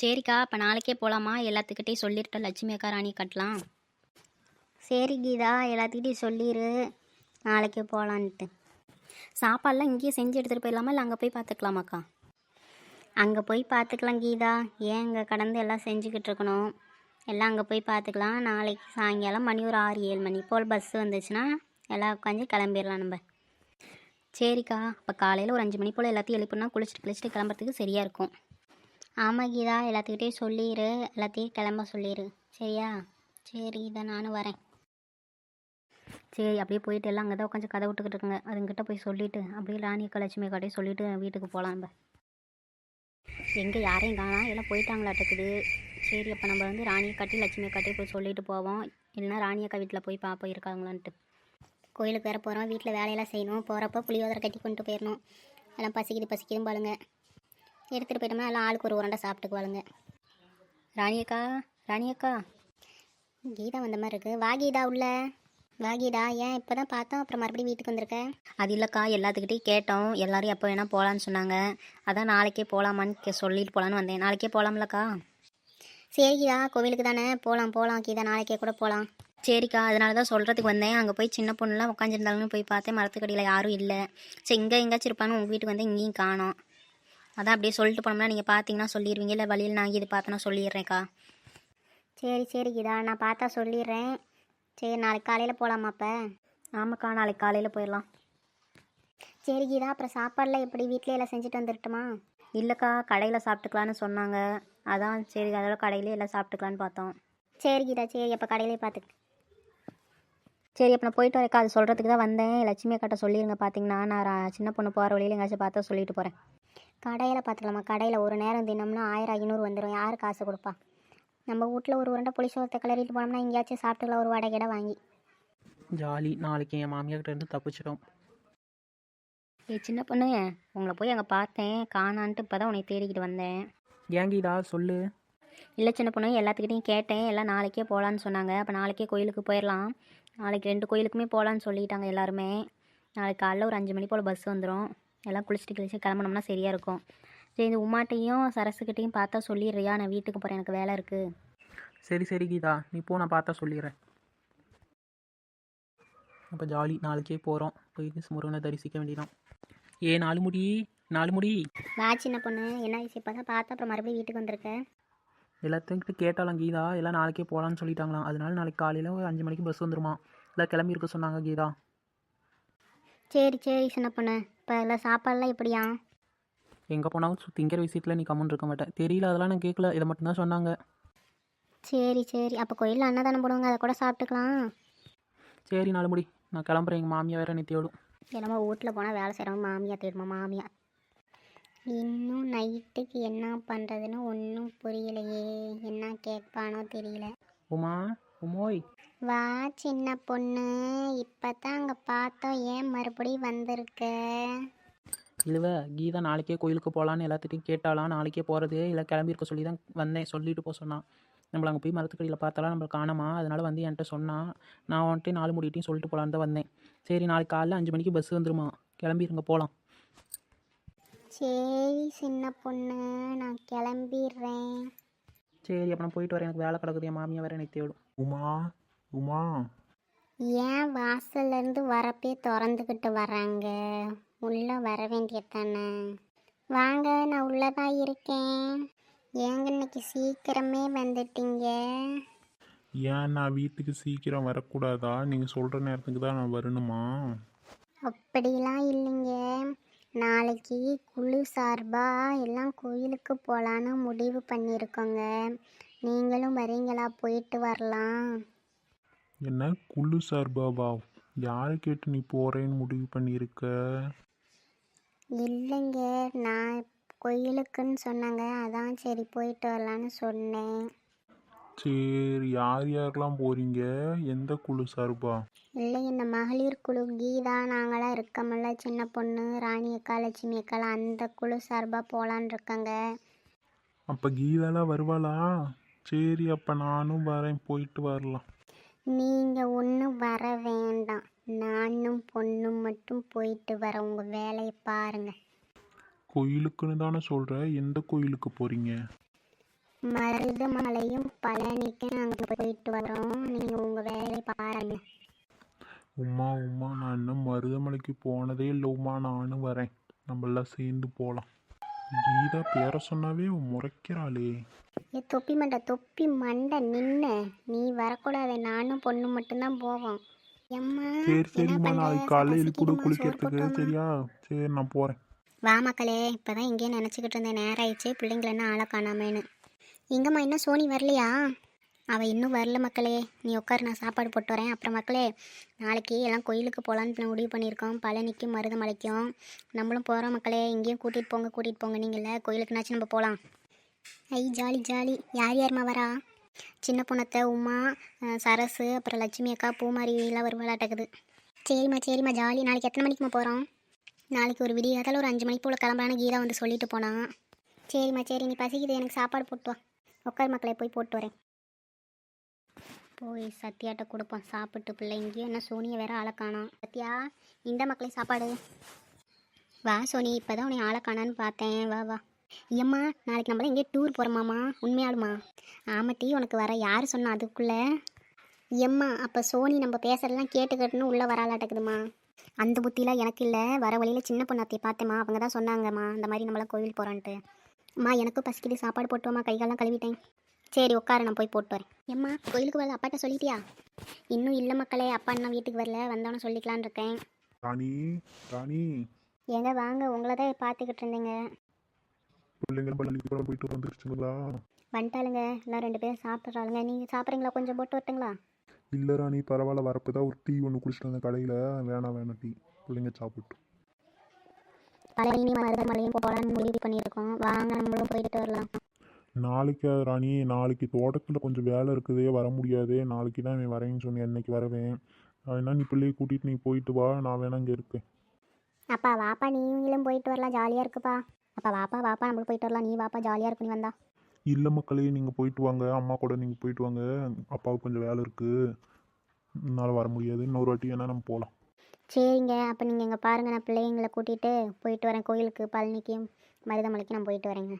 சரிக்கா அப்போ நாளைக்கே போகலாமா எல்லாத்துக்கிட்டையும் சொல்லிருட்டோம் லட்சுமி அக்கா ராணி கட்டலாம் சரி கீதா எல்லாத்துக்கிட்டையும் சொல்லிடு நாளைக்கே போகலான்ட்டு சாப்பாடெலாம் இங்கேயே செஞ்சு எடுத்துகிட்டு போயிடலாமா? இல்லை அங்கே போய் பார்த்துக்கலாமாக்கா அங்கே போய் பார்த்துக்கலாம் கீதா. ஏன் இங்கே கடந்து எல்லாம் செஞ்சுக்கிட்டு இருக்கணும்? எல்லாம் அங்கே போய் பார்த்துக்கலாம் நாளைக்கு சாயங்காலம் மணி ஒரு ஆறு ஏழு மணி போல் பஸ் வந்துச்சுன்னா எல்லாம் உட்காந்து கிளம்பிடலாம் நம்ம. சரிக்கா அப்போ காலையில் ஒரு அஞ்சு மணி போல் எல்லாத்தையும் எழுப்பினா குளிச்சுட்டு குளிச்சுட்டு கிளம்புறதுக்கு சரியாக இருக்கும். ஆமாம் கீதா எல்லாத்துக்கிட்டேயும் சொல்லிடு எல்லாத்தையும் கிளம்ப சொல்லிடு சரியா? சரி இதை நானும் வரேன். சரி அப்படியே போயிட்டு எல்லாம் அங்கே தான் உட்காந்து கதை விட்டுக்கிட்டு இருக்குங்க. அதுங்கிட்ட போய் சொல்லிவிட்டு அப்படியே ராணி அக்கா லட்சுமி அக்காட்டையும் சொல்லிவிட்டு வீட்டுக்கு போகலாம் நம்ம எங்கே யாரையும் காணா எல்லாம் போயிட்டாங்களாட்டுக்குது. சரி அப்போ நம்ம வந்து ராணி கட்டி லட்சுமி கட்டி போய் சொல்லிட்டு போவோம். இல்லைன்னா ராணி அக்கா வீட்டில் போய் பார்ப்போம் இருக்காங்களான்ட்டு. கோயிலுக்கு வேறு போகிறோம் வீட்டில் வேலையெல்லாம் செய்யணும். போகிறப்ப புளியோதரை கட்டி கொண்டு போயிடணும் எல்லாம் பசிக்குது பசிக்குதும் பாருங்கள் எடுத்துகிட்டு போயிட்டோம்னா எல்லாம் ஆளுக்கு ஒரு உருண்டை சாப்பிட்டுக்குவாளுங்க. ராணி அக்கா ராணி அக்கா கீதா வந்த மாதிரி இருக்கு. வா கீதா உள்ள. வா கீதா ஏன் இப்போ தான் பார்த்தோம் அப்புறம் மறுபடியும் வீட்டுக்கு வந்திருக்க? அது இல்லைக்கா எல்லாத்துக்கிட்டையும் கேட்டோம். எல்லாரும் எப்போ வேணால் போகலான்னு சொன்னாங்க. அதான் நாளைக்கே போகலாமான்னு கே சொல்லிட்டு போகலான்னு வந்தேன். நாளைக்கே போகலாம்லக்கா சரி கீதா கோவிலுக்கு தானே? போகலாம் போகலாம் கீதா நாளைக்கே கூட போகலாம் சரிக்கா அதனால தான் சொல்கிறதுக்கு வந்தேன். அங்கே போய் சின்ன பொண்ணுலாம் உட்காந்துருந்தாலும் போய் பார்த்தேன். மரத்துக்கடியில் யாரும் இல்லை. சரி இங்கே எங்கேயாச்சும் இருப்பான்னு உங்கள் வீட்டுக்கு வந்து இங்கேயும் காணோம். அதான் அப்படியே சொல்லிட்டு போனோம்னா நீங்கள் பார்த்தீங்கன்னா சொல்லிடுவீங்க இல்லை வழியில் நான் இது பார்த்தேன்னா சொல்லிடுறேன்க்கா. சரி சரி கீதா நான் பார்த்தா சொல்லிடுறேன். சரி நாளைக்கு காலையில் போகலாமா அப்போ? ஆமாக்கா நாளைக்கு காலையில் போயிடலாம். சரி கீதா அப்புறம் சாப்பாடுலாம் எப்படி? வீட்டிலே எல்லாம் செஞ்சுட்டு வந்துடட்டுமா இல்லைக்கா கடையில் சாப்பிட்டுக்கலான்னு சொன்னாங்க. அதான் சரி அதோட கடையிலே எல்லாம் சாப்பிட்டுக்கலான்னு பார்த்தோம். சரி கீதா சரி அப்போ கடையிலே பார்த்துக்க சரி அப்போ நான் போயிட்டு வரேக்கா அது சொல்கிறதுக்கு தான் வந்தேன். லட்சுமி அக்காட்ட சொல்லிடுங்க பார்த்தீங்கன்னா நான் சின்ன பொண்ணு போகிற வழியில் எங்கேயாச்சும் பார்த்தா சொல்லிட்டு போகிறேன் கடையில் பார்த்துக்கலாமா கடையில் ஒரு நேரம் தினம்னா ஆயிரம் ஐநூறு வந்துடும் யார் காசு கொடுப்பா? நம்ம வீட்டில் ஒரு உருண்டை புளிசோத்தை கிளறிட்டு போனோம்னா எங்கேயாச்சும் சாப்பிட்டுக்கலாம். ஒரு வடை கிடை வாங்கி. ஜாலி. நாளைக்கு என் மாமியார்கிட்ட இருந்து தப்பிச்சிட்டோம். ஏய் சின்ன பொண்ணு உங்களை போய் அங்கே பார்த்தேன். காணான்ட்டு இப்போ தான் உன்னை தேடிக்கிட்டு வந்தேன். ஏன் கீதா சொல்லு. இல்லை சின்ன பொண்ணு எல்லாத்துக்கிட்டையும் கேட்டேன். எல்லாம் நாளைக்கே போகலான்னு சொன்னாங்க. அப்போ நாளைக்கே கோயிலுக்கு போயிடலாம் நாளைக்கு ரெண்டு கோயிலுக்குமே போகலான்னு சொல்லிட்டாங்க எல்லாருமே. நாளைக்கு காலைல ஒரு அஞ்சு மணி போல் பஸ் வந்துடும் எல்லாம் குளிச்சுட்டு கிழிச்சு கிளம்புனோம்னா சரியாக இருக்கும் சரி இந்த உமாட்டையும் சரஸுக்கிட்டையும் பார்த்தா சொல்லிடுறியா? நான் வீட்டுக்கு போகிறேன் எனக்கு வேலை இருக்குது சரி சரி கீதா. நீ போ நான் பார்த்தா சொல்லிடுறேன். அப்போ ஜாலி நாளைக்கே போகிறோம் போய் முருகனை தரிசிக்க வேண்டியதான் ஏ நாலு முடி நாலு முடி. வா சின்ன பொண்ணு. என்ன விஷயம்? தான் பார்த்தா அப்புறம் மறுபடியும் வீட்டுக்கு வந்திருக்கேன் எல்லாத்துக்கிட்ட கேட்டாலாம் கீதா எல்லாம் நாளைக்கே போகலான்னு சொல்லிட்டாங்களாம். அதனால நாளைக்கு காலையில் ஒரு அஞ்சு மணிக்கு பஸ் வந்துருமா? எல்லாம் கிளம்பி இருக்க சொன்னாங்க கீதா. சரி சரி சின்ன பொண்ணு. இப்போ எல்லாம் சாப்பாடுலாம் எப்படியா? எங்கே போனாலும் சு- திங்கிற விஷயத்தில் நீ கம்முன்னு இருக்க மாட்டேன் தெரியல அதெல்லாம் நான் கேட்கல இதை மட்டும்தான் சொன்னாங்க. சரி சரி. அப்போ கோயிலில் அன்னதானம் போடுவாங்க அதை கூட சாப்பிட்டுக்கலாம். சரி நாலு முடி. நான் கிளம்புறேன். எங்கள் மாமியா வேற நித்தியோடும் என்னமோ வீட்டில் போனால் வேலை செய்கிறவங்க மாமியா தேடுமா மாமியா? இன்னும் நைட்டுக்கு என்ன பண்ணுறதுன்னு ஒன்றும் புரியலையே. என்ன கேட்பானோ தெரியல. உமா? உமோய் வா சின்ன பொண்ணு. இப்போ தான் அங்கே பார்த்தோம். ஏன் மறுபடியும் வந்திருக்க? இழுவ கீதா நாளைக்கே கோயிலுக்கு போகலான்னு எல்லாத்துட்டையும் கேட்டாலாம் நாளைக்கே போகிறது இல்லை கிளம்பி இருக்க சொல்லி தான் வந்தேன். சொல்லிட்டு போக சொன்னான் நம்மள அங்கே போய் மரத்துக்கடியில் பார்த்தாலாம் நம்மளை காணாமா? அதனால் வந்து என்கிட்ட சொன்னான் நான் வந்துட்டு நாலு முடிட்டையும் சொல்லிட்டு போகலான்னு தான் வந்தேன். சரி நாளைக்கு காலைல அஞ்சு மணிக்கு பஸ் வந்துருமா? கிளம்பிருங்க போகலாம் சரி சின்ன பொண்ணு. நான் கிளம்பிடுறேன். சரி அப்போ நான் போயிட்டு வரேன். எனக்கு வேலை கிடக்குது. என் மாமியா வேற எனக்கு தேடும். உமா உமா. ஏன் வாசல்ல இருந்து வரப்பே திறந்துக்கிட்டு வராங்க உள்ளே வர வேண்டியதானே வாங்க நான் உள்ளே தான் இருக்கேன். ஏங்க இன்னைக்கு சீக்கிரமே வந்துட்டீங்க? ஏன் நான் வீட்டுக்கு சீக்கிரம் வரக்கூடாதா? நீங்கள் சொல்கிற நேரத்துக்கு தான் நான் வரணுமா? அப்படிலாம் இல்லைங்க. நாளைக்கு குழு சார்பாக எல்லாம் கோயிலுக்கு போகலான்னு முடிவு பண்ணியிருக்கோங்க. நீங்களும் வரீங்களா? போயிட்டு வரலாம். என்ன? குள்ளு சார்பாவா? யாரை கேட்டு நீ போகிறேன்னு முடிவு பண்ணியிருக்க? இல்லைங்க. நான் கோயிலுக்குன்னு சொன்னாங்க. அதான் சரி போயிட்டு வரலான்னு சொன்னேன். சரி யார் யாரெல்லாம் போகிறீங்க எந்த குழு சார்பா? இல்லை இந்த மகளிர் குழு. கீதா நாங்களாம் இருக்கோம்ல சின்ன பொண்ணு ராணி அக்கா லட்சுமி அக்காலாம் அந்த குழு சார்பாக போகலான் இருக்கங்க. அப்போ கீதாலாம் வருவாளா? சரி அப்போ நானும் வரேன். போயிட்டு வரலாம். நீங்கள் ஒன்றும் வர வேண்டாம். நானும் பொண்ணும் மட்டும் போயிட்டு வர உங்கள் வேலையை பாருங்கள் கோயிலுக்குன்னு தானே சொல்கிற எந்த கோயிலுக்கு போகிறீங்க மருதமலையும் பழனிக்கும் நாங்கள் போயிட்டு வரோம். நீங்கள் உங்கள் வேலையை பாருங்க. உமா உமா நான் இன்னும் மருதமலைக்கு போனதே இல்லை. உமா நானும் வரேன். நம்மளாம் சேர்ந்து போகலாம் கீதா பேர சொன்னாவே முறைக்கிறாளே. ஏ தொப்பி மண்டை தொப்பி மண்டை நின்று நீ வரக்கூடாது. நானும் பொண்ணு மட்டும்தான் போவோம். சரி சரிம்மா? நாளைக்கு காலையில் எழுப்பிடு பசிக்குதும்மா, சோறு குளிக்கிறதுக்கு? சரியா? சரி நான் போகிறேன் வா மக்களே. இப்போதான் இங்கேயே நினச்சிக்கிட்டு இருந்தேன். நேரம் ஆயிடுச்சு பிள்ளைங்கள என்ன ஆளை காணாமேன்னு. எங்கம்மா இன்னும் சோனி வரலையா? அவள் இன்னும் வரல மக்களே. நீ உட்காரு நான் சாப்பாடு போட்டு வரேன். அப்புறம் மக்களே நாளைக்கு எல்லாம் கோயிலுக்கு போகலான்னு முடிவு பண்ணியிருக்கோம். பழனிக்கும் மருதமலைக்கும் நம்மளும் போகிறோம் மக்களே. இங்கேயும் கூட்டிகிட்டு போங்க கூட்டிகிட்டு போங்க. நீங்கள கோயிலுக்குனாச்சும் நம்ம போகலாம் ஐ ஜாலி ஜாலி. யார் யாரும்மா வரா? சின்ன பொண்ணத்தை உமா சரசு அப்புறம் லட்சுமி அக்கா பூமாரி எல்லாம் ஒரு விளாட்டக்குது சரிம்மா சரிம்மா ஜாலி. நாளைக்கு எத்தனை மணிக்குமா போகிறோம் நாளைக்கு ஒரு விடிய ஒரு அஞ்சு மணிக்கு போல் கிளம்பலான்னு கீதா வந்து சொல்லிட்டு போனான் சரிம்மா சரி. நீ பசிக்குது எனக்கு சாப்பாடு போட்டு வா. உட்கார் மக்களை போய் போட்டு வரேன். போய் சத்யாட்ட கொடுப்போம். சாப்பிட்டு பிள்ளை இங்கேயும் என்ன சோனியை வேற ஆளை காணோம். சத்யா இந்த மக்களையும் சாப்பாடு. வா சோனி இப்போதான் உன்னை ஆளை காணான்னு பார்த்தேன். வா வா. ஐயம்மா நாளைக்கு நம்மளாம் எங்கேயே டூர் போகிறோமாம்மா உண்மையாளுமா ஆமாட்டி உனக்கு வர யார் சொன்னா அதுக்குள்ளே? எம்மா அப்போ சோனி நம்ம பேசுறதெல்லாம் கேட்டுக்கட்டுன்னு உள்ளே வராலாட்டக்குதுமா அந்த புத்திலாம் எனக்கு இல்லை. வர வழியில் சின்ன பொண்ணாத்தையை பார்த்தேம்மா. அவங்க தான் சொன்னாங்கம்மா இந்த மாதிரி நம்மளாம் கோவில் போகிறோன்ட்டு அம்மா எனக்கும் பசிக்குது. சாப்பாடு போட்டுவோம்மா. கைகாலாம் கழுவிட்டேன். சரி உட்காரு நான் போய் போட்டு வரேன். ஏம்மா கோயிலுக்கு வரல அப்பாட்ட சொல்லிட்டியா? இன்னும் இல்லை மக்களே அப்பா இன்னும் வீட்டுக்கு வரல வந்தவன சொல்லிக்கலான்னு இருக்கேன். ராணி ராணி. ஏங்க வாங்க உங்களை தான் பார்த்துக்கிட்டு இருந்தேங்க. பிள்ளைங்க பள்ளிக்கூடம் போயிட்டு வந்துருச்சுங்களா? வந்துட்டாளுங்க எல்லாம் ரெண்டு பேரும் சாப்பிட்றாளுங்க. நீங்கள் சாப்பிட்றீங்களா? கொஞ்சம் போட்டு வரட்டுங்களா? இல்லை ராணி பரவாயில்ல வரப்போ தான். ஒரு டீ ஒன்று குடிச்சிட்டு வந்தேன் கடையில். வேணாம் வேணாம் டீ. பிள்ளைங்க சாப்பிட்டு. பழனி மருதமலையும் போகலான்னு முடிவு பண்ணியிருக்கோம். வாங்க நம்மளும் போயிட்டு வரலாம். நாளைக்கு ராணி நாளைக்கு தோட்டத்தில் கொஞ்சம் வேலை இருக்குதே வர முடியாது நாளைக்கு தான் இவன் வரேன்னு சொன்னேன் என்னைக்கு வரவேன். அதனால் நீ பிள்ளையை கூட்டிகிட்டு நீ போயிட்டு வா நான் வேணா இங்கே இருக்கேன். அப்பா வாப்பா நீங்களும் போயிட்டு வரலாம் ஜாலியாக இருக்குப்பா. அப்பா வாப்பா வாப்பா நம்மளும் போயிட்டு வரலாம் நீ வாப்பா ஜாலியாக இருக்கு நீ வந்தா. இல்லை மக்களே நீங்கள் போயிட்டு வாங்க அம்மா கூட நீங்கள் போயிட்டு வாங்க. அப்பாவுக்கு கொஞ்சம் வேலை இருக்குது என்னால் வர முடியாது. இன்னொரு வாட்டி வேணால் நம்ம போகலாம் சரிங்க அப்போ நீங்கள் இங்கே பாருங்கள் நான் பிள்ளைங்களை கூட்டிகிட்டு போயிட்டு வரேன் கோயிலுக்கு பழனிக்கும் மருதமலைக்கு நான் போயிட்டு வரேங்க.